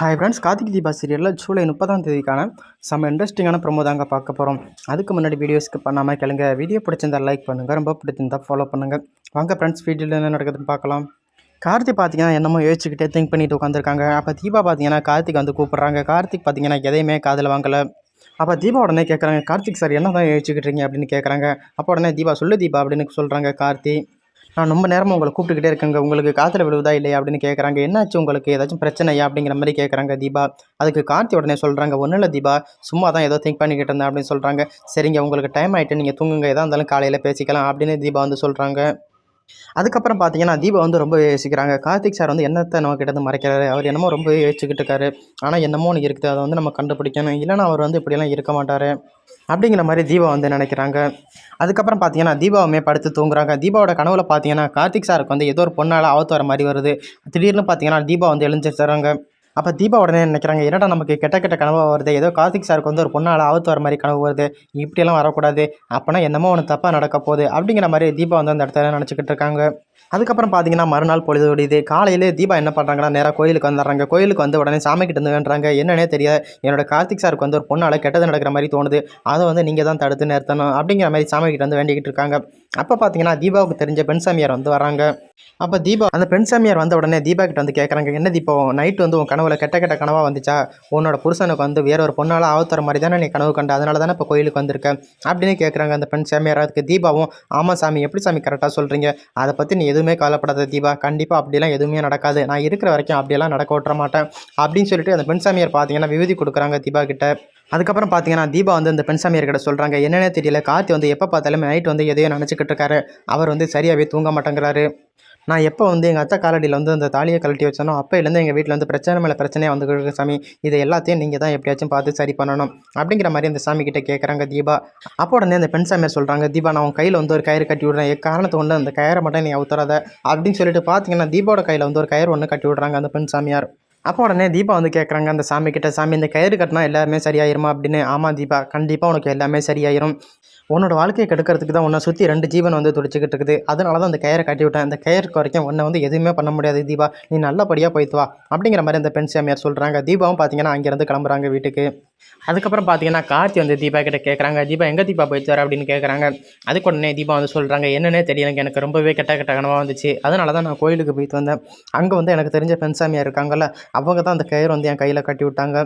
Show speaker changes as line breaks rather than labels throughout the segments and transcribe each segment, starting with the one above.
Hi friends Karthik Deepa சீரியலில் ஜூலை முப்பதாம் தேதிக்கான செம்ம இன்ட்ரெஸ்டிங்கான ப்ரொமோ தாங்க பார்க்க போகிறோம் அதுக்கு முன்னாடி வீடியோஸ்க்கு பண்ணாமல் கேளுங்க. வீடியோ பிடிச்சிருந்தா லைக் பண்ணுங்கள் ரொம்ப பிடிச்சிருந்தா ஃபாலோ பண்ணுங்கள் வாங்க ஃப்ரெண்ட்ஸ் வீடியோவில் என்ன நடக்குதுன்னு பார்க்கலாம். கார்த்திக் பார்த்தீங்கன்னா என்னமோ யோசிச்சுக்கிட்டே திங்க் பண்ணிட்டு உட்காந்துருக்காங்க அப்போ தீபா பார்த்தீங்கன்னா கார்த்திக் வந்து கூப்பிட்றாங்க. கார்த்திக் பார்த்தீங்கன்னா எதையுமே காதில் வாங்கலை. அப்போ தீபா உடனே கேட்குறாங்க கார்த்திக் சார் என்ன தான் யோசிச்சுக்கிட்டு இருக்கீங்க? அப்படின்னு கேட்குறாங்க அப்போ உடனே தீபா சொல்லு தீபா அப்படின்னு சொல்கிறாங்க கார்த்தி. நான் ரொம்ப நேரமாக உங்களை கூப்பிட்டுக்கிட்டே இருக்கேங்க. உங்களுக்கு காற்றுல விழுவதா இல்லையா அப்படின்னு கேட்குறாங்க என்னாச்சு உங்களுக்கு? ஏதாச்சும் பிரச்சனையா அப்படிங்கிற மாதிரி கேட்குறாங்க தீபா. அதுக்கு கார்த்தி உடனே சொல்கிறாங்க ஒன்றும் இல்லை தீபா. சும்மா தான் ஏதோ திங்க் பண்ணிக்கிட்டு இருந்தேன் அப்படின்னு சொல்கிறாங்க சரிங்க உங்களுக்கு டைம் ஆகிட்டு நீங்கள் தூங்குங்க. எதாக இருந்தாலும் காலையில் பேசிக்கலாம் அப்படின்னு தீபா வந்து சொல்கிறாங்க அதுக்கப்புறம் பார்த்தீங்கன்னா தீபா வந்து ரொம்ப யோசிக்கிறாங்க. கார்த்திக் சார் வந்து என்னத்தை நம்ம கிட்ட மறைக்கிறாரு. அவர் என்னமோ ரொம்ப யோசிச்சுக்கிட்டு இருக்காரு. ஆனால் என்னமோ ஒன்று இருக்குது. அதை வந்து நம்ம கண்டுபிடிக்கணும். இல்லைன்னா அவர் வந்து இப்படியெல்லாம் இருக்க மாட்டார். அப்படிங்கிற மாதிரி தீபா வந்து நினைக்கிறாங்க. அதுக்கப்புறம் பார்த்தீங்கன்னா தீபாவுமே படுத்து தூங்குறாங்க. தீபாவோட கனவுல பார்த்தீங்கன்னா கார்த்திக் சாருக்கு வந்து ஏதோ ஒரு பொண்ணால் ஆபத்து வர மாதிரி வருது. திடீர்னு பார்த்தீங்கன்னா தீபா வந்து எழுந்துச்சுறாங்க அப்போ தீபா உடனே நினைக்கிறாங்க என்னடா நமக்கு கெட்ட கெட்ட கனவாக வருது? ஏதோ கார்த்திக் சாருக்கு வந்து ஒரு பொண்ணால் ஆபத்து வர மாதிரி கனவு வருது. இப்படியெல்லாம் வரக்கூடாது. அப்போனா என்னமோ ஒன்று தப்பாக நடக்க போகுது. அப்படிங்கிற மாதிரி தீபா வந்து அந்த இடத்துல நினச்சிக்கிட்டு இருக்காங்க. அதுக்கப்புறம் பார்த்தீங்கன்னா மறுநாள் பொழுது ஓடிது காலையிலே தீபா என்ன பண்ணுறாங்கன்னா நேராக கோயிலுக்கு வந்துடுறாங்க. கோயிலுக்கு வந்து உடனே சாமி வந்து வேண்டுறாங்க. என்னன்னே தெரியாது என்னோட கார்த்திக் சாருக்கு வந்து ஒரு பொண்ணால் கெட்டது நடக்கிற மாதிரி தோணுது. அதை வந்து நீங்கள் தான் தடுத்து நிறுத்தணும் அப்படிங்கிற மாதிரி சாமி வந்து வேண்டிக்கிட்டு இருக்காங்க. அப்போ பார்த்தீங்கன்னா தீபாவுக்கு தெரிஞ்ச பெண் சாமியார் வந்து வராங்க. அப்போ தீபா அந்த பெண் சாமியார் வந்த உடனே தீபா கிட்ட வந்து கேட்குறாங்க என்ன தீபா நைட்டு வந்து உன் கனவுல கெட்ட கெட்ட கனவாக வந்துச்சா? உன்னோட புருஷனுக்கு வந்து வேற ஒரு பொண்ணால் ஆவத்துற மாதிரி தானே நீ கனவு கண்ட. அதனால தானே இப்போ கோயிலுக்கு வந்திருக்க? அப்படின்னு கேட்குறாங்க அந்த பெண் சாமியார். அதுக்கு தீபாவும் ஆமாம் சாமி எப்படி சாமி கரெக்டாக சொல்கிறீங்க அதை பற்றி நீ எதுவுமே கவலைப்படாத தீபா. கண்டிப்பாக அப்படிலாம் எதுவுமே நடக்காது. நான் இருக்கிற வரைக்கும் அப்படியெல்லாம் நடக்க விட்டுற மாட்டேன். அப்படின்னு சொல்லிட்டு அந்த பெண் சாமியார் பார்த்தீங்கன்னா விபதி கொடுக்குறாங்க தீபா கிட்ட. அதுக்கப்புறம் பார்த்தீங்கன்னா தீபா வந்து இந்த பெண்சாமியார் கிட்ட சொல்கிறாங்க என்னென்ன தெரியல. கார்த்தி வந்து எப்போ பார்த்தாலும் நைட் வந்து எதையோ நினச்சிக்கிட்டு இருக்காரு. அவர் வந்து சரியாகவே தூங்க மாட்டேங்கிறாரு. நான் எப்போ வந்து எங்கள் அத்தை காலடியில் வந்து அந்த தாலியை கழட்டி வச்சனோ அப்போலேருந்து எங்கள் வீட்டில் வந்து பிரச்சனை மேலே பிரச்சனையாக வந்து இருக்கு சாமி. இதை எல்லாத்தையும் நீங்கள் தான் எப்படியாச்சும் பார்த்து சரி பண்ணணும். அப்படிங்கிற மாதிரி அந்த சாமி கிட்டே கேட்குறாங்க தீபா. அப்போ உடனே அந்த பெண் சாமியார் சொல்கிறாங்க தீபா நான் உன் கையில் வந்து ஒரு கயிறு கட்டி விட்றேன். எக்காரணத்தை கொண்டு அந்த கயிறை மட்டும் நீ அவுத்தராத அப்படின்னு சொல்லிட்டு பார்த்தீங்கன்னா தீபாவோட கையில் வந்து ஒரு கயிறு ஒன்று கட்டி விட்றாங்க அந்த பெண் சாமியார். அப்போ உடனே தீபா வந்து கேட்குறாங்க அந்த சாமி கிட்ட சாமி இந்த கயிறு கட்டினா எல்லாருமே சரியாயிருமா? அப்படின்னு. ஆமாம் தீபா கண்டிப்பாக உனக்கு எல்லாமே சரியாயிரும். உன்னோட வாழ்க்கையை கெடுக்கிறதுக்கு தான் உன்னை சுற்றி ரெண்டு ஜீவன் வந்து துடிச்சிக்கிட்டு இருக்குது. அதனால தான் அந்த கயிறை கட்டி விட்டேன். அந்த கயிறுக்கு வரைக்கும் உன்னை வந்து எதுவுமே பண்ண முடியாது தீபா. நீ நல்லபடியாக போய்த்து வா. அப்படிங்கிற மாதிரி அந்த பெண் சாமியார் சொல்கிறாங்க தீபாவும் பார்த்தீங்கன்னா அங்கேருந்து கிளம்புறாங்க வீட்டுக்கு. அதுக்கப்புறம் பார்த்தீங்கன்னா கார்த்தி வந்து தீபா கிட்ட கேட்குறாங்க தீபா எங்கே தீபா போயிட்டு வர? அப்படின்னு கேட்குறாங்க அதுக்கு உடனே தீபா வந்து சொல்கிறாங்க என்னன்னே தெரியலங்க. எனக்கு ரொம்பவே கெட்ட கெட்ட கனவாக வந்துச்சு. அதனால தான் நான் கோயிலுக்கு போயிட்டு வந்தேன். அங்கே வந்து எனக்கு தெரிஞ்ச பெண் சாமியார் இருக்காங்கல்ல அவங்க தான் அந்த கயிறு வந்து என் கையில் கட்டி விட்டாங்க.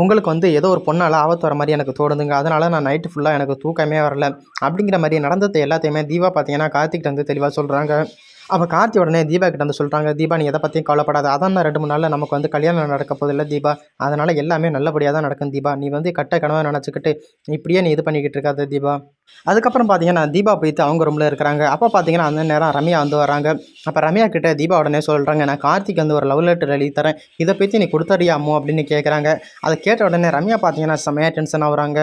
உங்களுக்கு வந்து ஏதோ ஒரு பொண்ணால் ஆபத்து வர மாதிரி எனக்கு தோணுதுங்க. அதனால் நான் நைட்டு ஃபுல்லாக எனக்கு தூக்கமே வரல. அப்படிங்கிற மாதிரி நடந்தது எல்லாத்தையுமே தீபா பார்த்தீங்கன்னா கார்த்திக்கிட்ட வந்து தெளிவாக சொல்கிறாங்க அப்போ கார்த்தி உடனே தீபா கிட்ட வந்து சொல்கிறாங்க தீபா நீ எதை பற்றியும் கவலைப்படாத. அதான் ரெண்டு மூணு நாளில் நமக்கு வந்து கல்யாணம் நடக்க போதில்லை தீபா. அதனால் எல்லாமே நல்லபடியாக தான் நடக்கும் தீபா. நீ வந்து கட்ட கனவை நினச்சிக்கிட்டு இப்படியே நீ இது பண்ணிக்கிட்டு இருக்காத தீபா. அதுக்கப்புறம் பார்த்தீங்கன்னா தீபா போயிட்டு அவங்க ரூமில் இருக்கிறாங்க. அப்போ பார்த்தீங்கன்னா அந்த நேரம் ரம்யா வந்து வராங்க அப்போ ரம்யா கிட்ட தீபா உடனே சொல்கிறாங்க நான் கார்த்திக் வந்து ஒரு லவ் லெட்டர் எழுதி தரேன். இதை பற்றி நீ கொடுத்தறியா அம்மோ? அப்படின்னு கேட்குறாங்க அதை கேட்ட உடனே ரம்யா பார்த்தீங்கன்னா செம்மையாக டென்ஷன் ஆகுறாங்க.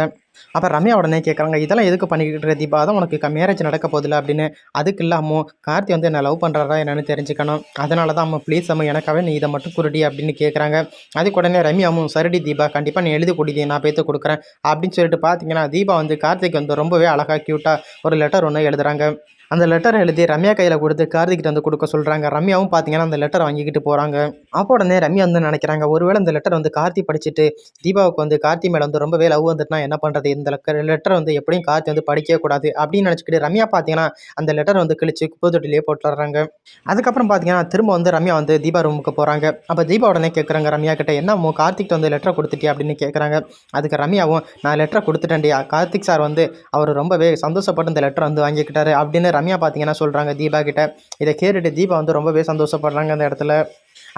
அப்போ ரம்யா உடனே கேட்குறாங்க இதெல்லாம் எதுக்கு பண்ணிக்கிட்டு இருக்க தீபா? தான் உனக்கு மேரேஜ் நடக்க போதில்ல அப்படின்னு. அதுக்கு இல்லாமல் கார்த்தி வந்து என்ன லவ் பண்ணுறாரா என்னன்னு தெரிஞ்சுக்கணும். அதனால தான் அம்மா ப்ளீஸ் அம்மா எனக்காகவே நீ இதை மட்டும் குருடி அப்படின்னு கேட்குறாங்க அதுக்கு உடனே ரம்யா அம்மும் சரிடி தீபா கண்டிப்பாக நீ எழுதி குடிதி நான் பேத்து கொடுக்குறேன் அப்படின்னு சொல்லிட்டு பார்த்தீங்கன்னா தீபா வந்து கார்த்திக் வந்து ரொம்பவே அழகாக க்யூட்டாக ஒரு லெட்டர் ஒன்று எழுதுறாங்க. அந்த லெட்டர் எழுதி ரம்யா கையில் கொடுத்து கார்த்திகிட்ட வந்து கொடுக்க சொல்கிறாங்க ரம்யாவும் பார்த்தீங்கன்னா அந்த லெட்டர் வாங்கிக்கிட்டு போகிறாங்க அப்போ உடனே ரம்யா வந்து நினைக்கிறாங்க ஒருவேளை அந்த லெட்டர் வந்து கார்த்தி படிச்சுட்டு தீபாவுக்கு வந்து கார்த்தி மேலே வந்து ரொம்பவே லவ் வந்துட்டுனா என்ன பண்ணுறது இந்த லெட்டர் வந்து எப்படியும் கார்த்தி வந்து படிக்கவே கூடாது அப்படின்னு நினச்சிக்கிட்டு ரம்யா பார்த்தீங்கன்னா அந்த லெட்டர் வந்து கிழிச்சு குப்பை தொட்டிலே போட்டுறாங்க. அதுக்கப்புறம் பார்த்தீங்கன்னா திரும்ப வந்து ரம்யா வந்து தீபா ரூமுக்கு போகிறாங்க அப்போ தீபா உடனே கேட்குறாங்க ரம்யா கிட்ட என்ன கார்த்திக் வந்து லெட்டர் கொடுத்துட்டியா? அப்படின்னு கேட்குறாங்க அதுக்கு ரம்யாவும் நான் லெட்டர் கொடுத்துட்டேன்டியா கார்த்திக் சார் வந்து அவர் ரொம்பவே சந்தோஷப்பட்டு இந்த லெட்டர் வந்து வாங்கிக்கிட்டாரு அப்படின்னு ரம்யா பார்த்தீங்கன்னா சொல்கிறாங்க தீபா கிட்ட. இதை கேட்டுட்டு தீபா வந்து ரொம்பவே சந்தோஷப்படுறாங்க அந்த இடத்துல.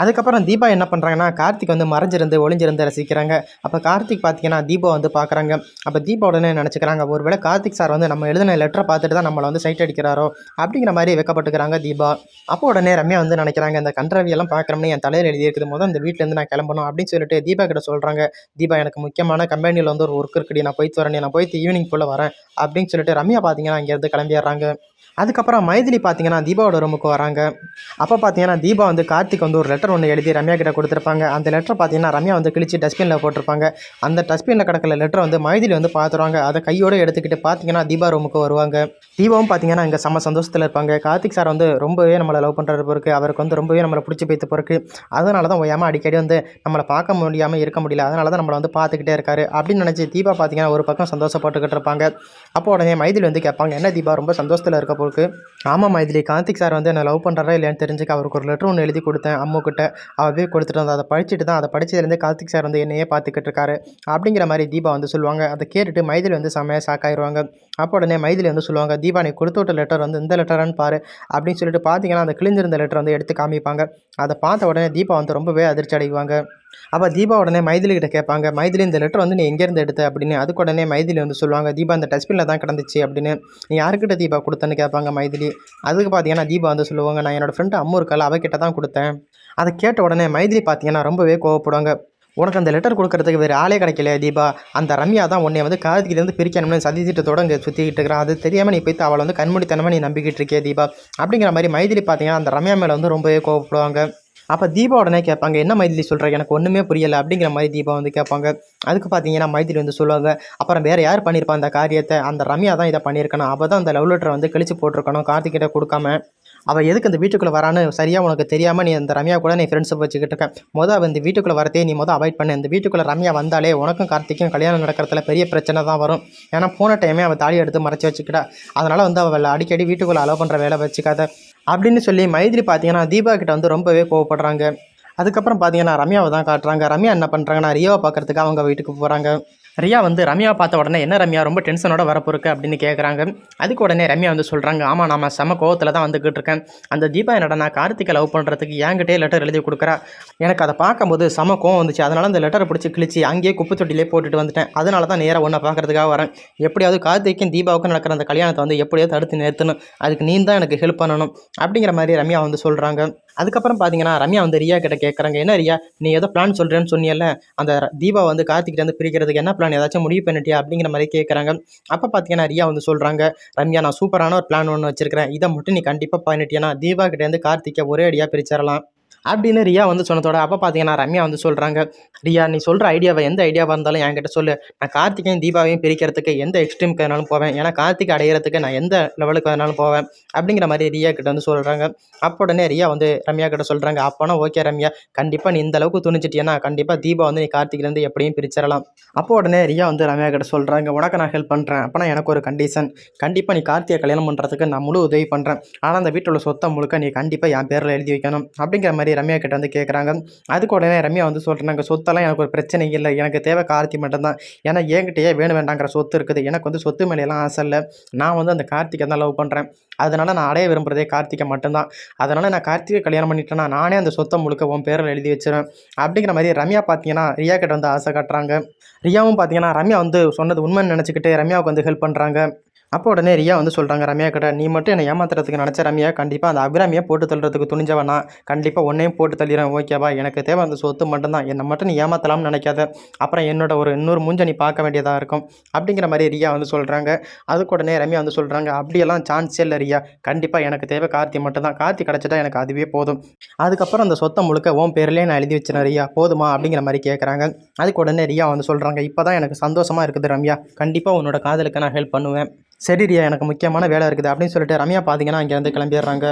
அதுக்கப்புறம் தீபா என்ன பண்ணுறாங்கன்னா கார்த்திக் வந்து மறைஞ்சிருந்து ஒளிஞ்சிருந்து ரசிக்கிறாங்க. அப்போ கார்த்திக் பார்த்தீங்கன்னா தீபா வந்து பார்க்குறாங்க அப்போ தீபா உடனே நினச்சிக்கிறாங்க ஒருவேளை கார்த்திக் சார் வந்து நம்ம எழுதின லெட்டரை பார்த்துட்டு தான் நம்மளை வந்து சைட் அடிக்கிறாரோ அப்படிங்கிற மாதிரி வைக்கப்பட்டுக்கிறாங்க தீபா. அப்போ உடனே ரம்யா வந்து நினைக்கிறாங்க இந்த கன்றவியெல்லாம் பார்க்குறோம்னு என் தலையில் எழுதியிருக்குது போது அந்த வீட்டிலேருந்து நான் கிளம்பணும் அப்படின்னு சொல்லிட்டு தீபா கிட்ட சொல்கிறாங்க தீபா எனக்கு முக்கியமான கம்பெனியில் வந்து ஒரு ஒர்க் இருக்குடி நான் போயிட்டு வரேன் நான் போயிட்டு ஈவினிங் போல் வரேன் அப்படின்னு சொல்லிட்டு ரம்யா பார்த்தீங்கன்னா இங்கேருந்து கிளம்பிடுறாங்க. அதுக்கப்புறம் மைதிலி பார்த்தீங்கன்னா தீபாவோட ரூமுக்கு வராங்க. அப்போ பார்த்தீங்கன்னா தீபா வந்து கார்த்திக் வந்து ஒரு லெட்டர் ஒன்று எழுதி ரம்யா கிட்ட கொடுத்துருப்பாங்க. அந்த லெட்டர் பார்த்தீங்கன்னா ரம்யா வந்து கிழிச்சு டஸ்ட்பினில் போட்டிருப்பாங்க. அந்த டஸ்ட்பினில் கிடக்கிற லெட்டர் வந்து மைதிலி வந்து பார்த்துருவாங்க அதை கையோடு எடுத்துக்கிட்டு பார்த்தீங்கன்னா தீபா ரூமுக்கு வருவாங்க. தீபாவும் பார்த்தீங்கன்னா இங்கே செம்ம சந்தோஷத்தில் இருப்பாங்க. கார்த்திக் சார் வந்து ரொம்பவே நம்மளை லவ் பண்ணுறது பொறுக்கு அவருக்கு வந்து ரொம்பவே நம்மளை பிடிச்சி போய்த்த பொறுக்கு அதனால தான் ஓயாமல் அடிக்கடி வந்து நம்மளை பார்க்க முடியாமல் இருக்க முடியல. அதனால தான் நம்மளை வந்து பார்த்துக்கிட்டே இருக்காரு. அப்படின்னு நினச்சி தீபா பார்த்தீங்கன்னா ஒரு பக்கம் சந்தோஷப்பட்டுக்கிட்டு இருப்பாங்க. அப்போ உடனே மைதிலி வந்து கேட்பாங்க என்ன தீபா ரொம்ப சந்தோஷத்தில் இருக்க பொருக்கு ஆமாம் மைதிலி கார்த்திக் சார் வந்து என்னை லவ் பண்ணுறாரா இல்லையான்னு தெரிஞ்சுக்க அவருக்கு ஒரு லெட்டர் ஒன்று எழுதி கொடுத்தேன். அம்முக்கிட்ட அவர் கொடுத்துட்டு வந்து அதை படிச்சுட்டு தான் அதை படிச்சதுலேருந்து கார்த்திக் சார் வந்து என்னையே பார்த்துக்கிட்டு இருக்காரு. அப்படிங்கிற மாதிரி தீபா வந்து சொல்லுவாங்க. அதை கேட்டுட்டு மைதிலி வந்து செம்மையாக ஷாக் அப்போ உடனே மைதிலி வந்து சொல்லுவாங்க தீபா நீ கொடுத்து விட்ட லெட்டர் வந்து இந்த லெட்டரான்னு பாரு அப்படின்னு சொல்லிட்டு பார்த்தீங்கன்னா அந்த கிழிஞ்சிருந்த லெட்டர் வந்து எடுத்து காமிப்பாங்க. அதை பார்த்த உடனே தீபா வந்து ரொம்பவே அதிர்ச்சி அடைவாங்க. அப்போ தீபா உடனே மைதிலி கிட்ட கேட்பாங்க மைதிலி இந்த லெட்டர் வந்து நீ எங்கேருந்து எடுத்த? அப்படின்னு. அதுக்கு உடனே மைதிலி வந்து சொல்லுவாங்க தீபா இந்த டஸ்ட்பினில் தான் கிடந்துச்சு அப்படின்னு. நீ யாருக்கிட்ட தீபா கொடுத்தேன்னு கேட்பாங்க மைதிலி. அதுக்கு பார்த்தீங்கன்னா தீபா வந்து சொல்லுவாங்க நான் என்னோடய ஃப்ரெண்டு அம்மு இருக்கால அவகிட்ட தான் கொடுத்தேன். அதை கேட்ட உடனே மைதிலி பார்த்தீங்கன்னா ரொம்பவே கோவப்படுவாங்க. உனக்கு அந்த லெட்டர் கொடுக்கறதுக்கு வேறு ஆளே கிடைக்கல தீபா. அந்த ரம்யா தான் உன்னை வந்து கார்த்திகிலேருந்து பிரிக்கணும்னு சதி திட்டத்தோட இங்கே சுற்றிக்கிட்டு இருக்கிறான் அது தெரியாமல் நீ போய்த்து அவளை வந்து கண்மூடித்தனமாக நீ நம்பிக்கிட்டு இருக்கே தீபா. அப்படிங்கிற மாதிரி மைதிலி பார்த்தீங்கன்னா அந்த ரம்யா மேலே வந்து ரொம்பவே கோவப்படுவாங்க. அப்போ தீபா உடனே கேட்பாங்க என்ன மைதிலி சொல்கிற எனக்கு ஒன்றுமே புரியலை. அப்படிங்கிற மாதிரி தீபா வந்து கேட்பாங்க. அதுக்கு பார்த்தீங்கன்னா மைதிலி வந்து சொல்லுவாங்க அப்புறம் வேறு யார் பண்ணியிருப்பா அந்த காரியத்தை? அந்த ரம்யா தான் இதை பண்ணியிருக்கணும். அவள் தான் அந்த லவ் லெட்டரை வந்து கழிச்சு போட்டிருக்கணும். கார்த்திகிட்ட கொடுக்காம. அவள் எதுக்கு அந்த வீட்டுக்குள்ளே வரான்னு சரியாக உனக்கு தெரியாமல் நீ அந்த ரம்யா கூட நீ ஃப்ரெண்ட்ஸை வச்சுக்கிட்டு இருக்கேன் மொதல் அவள் இந்த வீட்டுக்குள்ளே வரதே நீ மொதல் அவாய்ட் பண்ண. இந்த வீட்டுக்குள்ளே ரம்யா வந்தாலே உனக்கும் கார்த்திக்கும் கல்யாணம் நடக்கிறதுல பெரிய பிரச்சனை தான் வரும். ஏன்னா போன டைமே அவள் தாலி எடுத்து மறைச்சி வச்சுக்கிட்டா. அதனால் வந்து அவள் அடிக்கடி வீட்டுக்குள்ளே அலோவ் பண்ணுற வேலை வச்சுக்காத. அப்படின்னு சொல்லி மைதிலி பார்த்தீங்கன்னா தீபா கிட்ட வந்து ரொம்பவே கோவப்படுறாங்க. அதுக்கப்புறம் பார்த்தீங்கன்னா ரம்யாவை தான் காட்டுறாங்க. ரம்யா என்ன பண்ணுறாங்கன்னா ரியோவை பார்க்கறதுக்கு அவங்க வீட்டுக்கு போகிறாங்க ரியா வந்து ரம்யா பார்த்த உடனே என்ன ரம்யா ரொம்ப டென்ஷனோட வரப்போருக்கு அப்படின்னு கேட்குறாங்க அதுக்கு உடனே ரம்யா வந்து சொல்கிறாங்க ஆமாம் நாம செம கோவத்தில் தான் வந்துக்கிட்டு இருக்கேன். அந்த தீபா என்னடா நான் கார்த்திகை லவ் பண்ணுறதுக்கு என்கிட்டே லெட்டர் எழுதி கொடுக்குறா? எனக்கு அதை பார்க்கும்போது செம கோவம் வந்துச்சு. அதனால் அந்த லெட்டரை பிடிச்சி கிழிச்சு அங்கேயே குப்பை தொட்டிலே போட்டுட்டு வந்துட்டேன். அதனால தான் நேராக ஒன்றை பார்க்கறதுக்காக வரேன். எப்படியாவது கார்த்திக்கும் தீபாவுக்கும் நடக்கிற அந்த கல்யாணத்தை வந்து எப்படியாவது தடுத்து நிறுத்தணும். அதுக்கு நீ தான் எனக்கு ஹெல்ப் பண்ணணும். அப்படிங்கிற மாதிரி ரம்யா வந்து சொல்கிறாங்க அதுக்கப்புறம் பார்த்தீங்கன்னா ரம்யா வந்து ரியா கிட்ட கேட்குறாங்க என்ன ரியா நீ ஏதோ பிளான் சொல்கிறேன்னு சொன்னியல்ல? அந்த தீபா வந்து கார்த்திகிட்ட வந்து பிரிக்கிறதுக்கு என்ன பிளான் ஏதாச்சும் முடிவு பண்ணிட்டியா? அப்படிங்கிற மாதிரி கேட்குறாங்க அப்போ பார்த்தீங்கன்னா ரியா வந்து சொல்கிறாங்க ரம்யா நான் சூப்பரான ஒரு பிளான் ஒன்று வச்சிருக்கிறேன். இதை மட்டும் நீ கண்டிப்பாக பண்ணிட்டியானா தீபா கிட்டேருந்து கார்த்திகை ஒரே அடியாக பிரிச்சிடலாம் அப்படின்னு ரியா வந்து சொன்னதோட அப்போ பார்த்தீங்கன்னா ரம்யா வந்து சொல்கிறாங்க ரியா நீ சொல்கிற ஐடியாவை எந்த ஐடியாவாக இருந்தாலும் என்கிட்ட சொல்லு. நான் கார்த்திகையும் தீபாவையும் பிரிக்கிறதுக்கு எந்த எக்ஸ்ட்ரீமுக்கு வேணாலும் போவேன். ஏன்னா கார்த்திகை அடையிறதுக்கு நான் எந்த லெவலுக்கு வேணாலும் போவேன். அப்படிங்கிற மாதிரி ரியா கிட்ட வந்து சொல்கிறாங்க அப்போ உடனே ரியா வந்து ரம்யா கிட்ட சொல்கிறாங்க அப்போனா ஓகே ரம்யா கண்டிப்பாக நீ இந்த அளவுக்கு துணிச்சிட்டியன்னா கண்டிப்பாக தீபா வந்து நீ கார்த்திக்லேருந்து எப்படியும் பிரிச்சிடலாம். அப்போ உடனே ரியா வந்து ரம்யா கிட்ட சொல்கிறாங்க உனக்கு நான் ஹெல்ப் பண்ணுறேன் அப்போனா எனக்கு ஒரு கண்டிஷன் கண்டிப்பாக நீ கார்த்திகை கல்யாணம் பண்ணுறதுக்கு நான் முழு உதவி பண்ணுறேன் ஆனால் அந்த வீட்டில் உள்ள சொத்தை முழுக்க நீ கண்டிப்பாக என் பேரில் எழுதி வைக்கணும். அப்படிங்கிற மாதிரி ரம்யா கிட்ட வந்து கேட்குறாங்க அதுக்கு உடனே ரம்யா வந்து சொல்கிறாங்க சொத்தெல்லாம் எனக்கு ஒரு பிரச்சனை இல்லை. எனக்கு தேவை கார்த்தி மட்டும்தான். ஏன்னா என்கிட்டயே வேணும் வேண்டாங்கிற சொத்து இருக்குது. எனக்கு வந்து சொத்து மேலேலாம் ஆசை இல்லை. நான் வந்து அந்த கார்த்திகை தான் லவ் பண்ணுறேன் அதனால் நான் அடைய விரும்புகிறதே கார்த்திகை மட்டும்தான். அதனால் நான் கார்த்திகை கல்யாணம் பண்ணிட்டேன்னா நானே அந்த சொத்தை முழுக்க உன் பேரில் எழுதி வச்சிருவேன். அப்படிங்கிற மாதிரி ரம்யா பார்த்தீங்கன்னா ரியா கிட்ட வந்து ஆசை காட்டுறாங்க. ரியாவும் பார்த்தீங்கன்னா ரம்யா வந்து சொன்னது உண்மைன்னு நினச்சிக்கிட்டு ரம்யாவுக்கு வந்து ஹெல்ப் பண்ணுறாங்க அப்போ உடனே ரியா வந்து சொல்கிறாங்க ரம்யா கிட்ட நீ மட்டும் என்னை ஏமாத்துறதுக்கு நினச்ச ரம்யா கண்டிப்பாக அந்த அபிராமியை போட்டு தள்ளுறதுக்கு துணிஞ்சவனா கண்டிப்பாக உன்னையும் போட்டு தள்ளிடுறேன் ஓகேவா எனக்கு தேவை அந்த சொத்து மட்டும்தான். என்னை மட்டும் நீ ஏமாத்தலாம்னு நினைக்காத. அப்புறம் என்னோட ஒரு இன்னொரு மூஞ்ச நீ பார்க்க வேண்டியதாக இருக்கும். அப்படிங்கிற மாதிரி ரியா வந்து சொல்கிறாங்க அதுக்கு உடனே ரம்யா வந்து சொல்கிறாங்க அப்படியெல்லாம் சான்ஸே இல்லை ரியா. கண்டிப்பாக எனக்கு தேவை கார்த்தி மட்டும்தான். கார்த்தி கிடச்சிட்டா எனக்கு அதுவே போதும். அதுக்கப்புறம் அந்த சொத்தை முழுக்க ஓன் பேர்லேயே நான் எழுதி வச்சிருந்தேன் ரியா. போதுமா? அப்படிங்கிற மாதிரி கேட்குறாங்க அதுக்கு உடனே ரியா வந்து சொல்கிறாங்க இப்போ தான் எனக்கு சந்தோஷமாக இருக்குது ரம்யா. கண்டிப்பாக உன்னோட காதலுக்கு நான் ஹெல்ப் பண்ணுவேன். சரி ரியா எனக்கு முக்கியமான வேலை இருக்குது அப்படின்னு சொல்லிட்டு ரம்யா பார்த்தீங்கன்னா அங்கேருந்து கிளம்பிடுறாங்க.